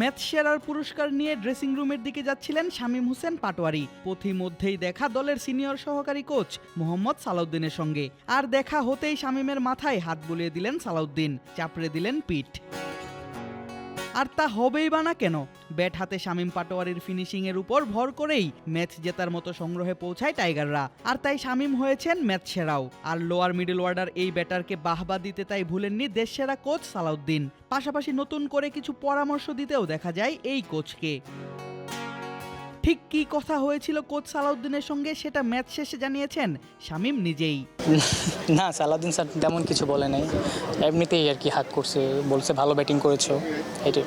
Match সেরার পুরস্কার নিয়ে ড্রেসিং রুমের দিকে যাচ্ছিলেন শামীম হোসেন পাটোয়ারি। পথিমধ্যেই দেখা দলের সিনিয়র সহকারী কোচ মোহাম্মদ সালাউদ্দিনের সঙ্গে। আর দেখা হতেই শামীমের মাথায় হাত বুলিয়ে দিলেন সালাউদ্দিন, চাপড়ে দিলেন পিঠ আর তা হবেই বা না কেন? ব্যাট হাতে শামীম পাটোয়ারির ফিনিশিং এর উপর ভর করেই ম্যাচ জেতার মতো সংগ্রহে পৌঁছায় টাইগাররা। আর তাই শামীম হয়েছেন ম্যাচ সেরাও। আর লোয়ার মিডল অর্ডার এই ব্যাটারকে বাহবা দিতে তাই ভুলেননি দেশ সেরা কোচ সালাউদ্দিন। পাশাপাশি নতুন করে কিছু পরামর্শ দিতেও দেখা যায় এই কোচকে। ঠিক কি কথা হয়েছিল কোচ সালাউদ্দিনের সঙ্গে সেটা ম্যাচ শেষে জানিয়েছেন শামীম নিজেই। না, সালাউদ্দিন স্যার তেমন কিছু বলে নাই। এমনিতেই আর কি হাত করছে, বলছে ভালো ব্যাটিং করেছ, এটাই।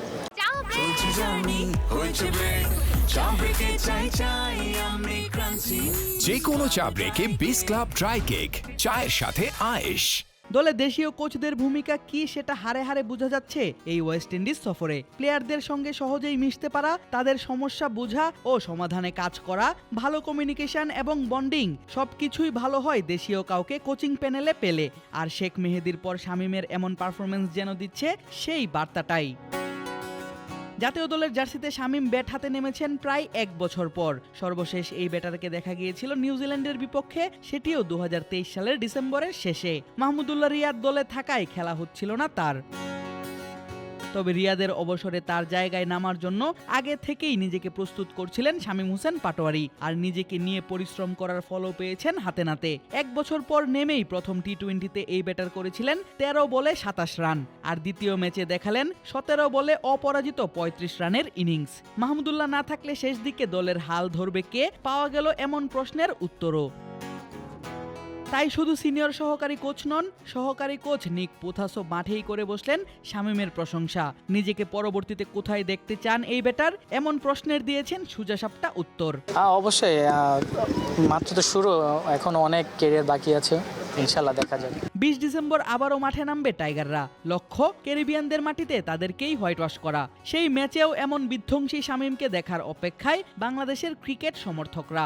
হয়েছে ব্রেক চা ব্রেকে চাই চাই আমি ক্রান্তি। যে কোনো চা ব্রেকে বিস ক্লাব ড্রাই কেক চায়ের সাথে আয়েশ। দলে দেশীয় কোচদের ভূমিকা কি সেটা হারে হারে বোঝা যাচ্ছে এই ওয়েস্ট ইন্ডিজ সফরে। প্লেয়ারদের সঙ্গে সহজেই মিশতে পারা তাদের সমস্যা বোঝা ও সমাধানে কাজ করা ভালো কমিউনিকেশন এবং বন্ডিং সবকিছুই ভালো হয় দেশীয় কাউকে কোচিং প্যানেলে পেলে। আর শেখ মেহেদির পর শামিমের এমন পারফরমেন্স যেন দিচ্ছে সেই বার্তাটাই। জাতীয় দলের জার্সিতে শামীম ব্যাট হাতে নেমেছেন প্রায় এক বছর পর। সর্বশেষ এই ব্যাটারকে দেখা গিয়েছিল নিউজিল্যান্ডের বিপক্ষে, সেটিও দু হাজার তেইশ সালের ডিসেম্বরের শেষে। মাহমুদুল্লাহ রিয়াদ দলে থাকায় খেলা হচ্ছিল না তার। তবে রিয়াদের অবসরে তার জায়গায় নামার জন্য আগে থেকেই নিজেকে প্রস্তুত করছিলেন শামীম হোসেন পাটোয়ারি। আর নিজেকে নিয়ে পরিশ্রম করার ফলও পেয়েছেন হাতে নাতে। এক বছর পর নেমেই প্রথম টি টোয়েন্টিতে এই ব্যাটার করেছিলেন তেরো বলে সাতাশ রান। আর দ্বিতীয় ম্যাচে দেখালেন সতেরো বলে অপরাজিত পঁয়ত্রিশ রানের ইনিংস। মাহমুদুল্লাহ না থাকলে শেষ দিকে দলের হাল ধরবে কে পাওয়া গেল এমন প্রশ্নের উত্তরও। তাই শুধু সিনিয়র সহকারী কোচ নন সহকারী কোচ নিক পোথাসও মাঠেই করে বসলেন শামীমের প্রশংসা। নিজেকে পরবর্তীতে কোথায় দেখতে চান এই ব্যাটার? এমন প্রশ্নের দিয়েছেন সুজা সাপটা উত্তর। অবশ্যই মাত্র তো শুরু এখনও অনেক কেরিয়ার বাকি আছে ইনশাল্লাহ দেখা যাবে। বিশ ডিসেম্বর আবারও মাঠে নামবে টাইগাররা। লক্ষ্য ক্যারিবিয়ানদের মাটিতে তাদেরকেই হোয়াইট ওয়াশ করা। সেই ম্যাচেও এমন বিধ্বংসী শামীমকে দেখার অপেক্ষায় বাংলাদেশের ক্রিকেট সমর্থকরা।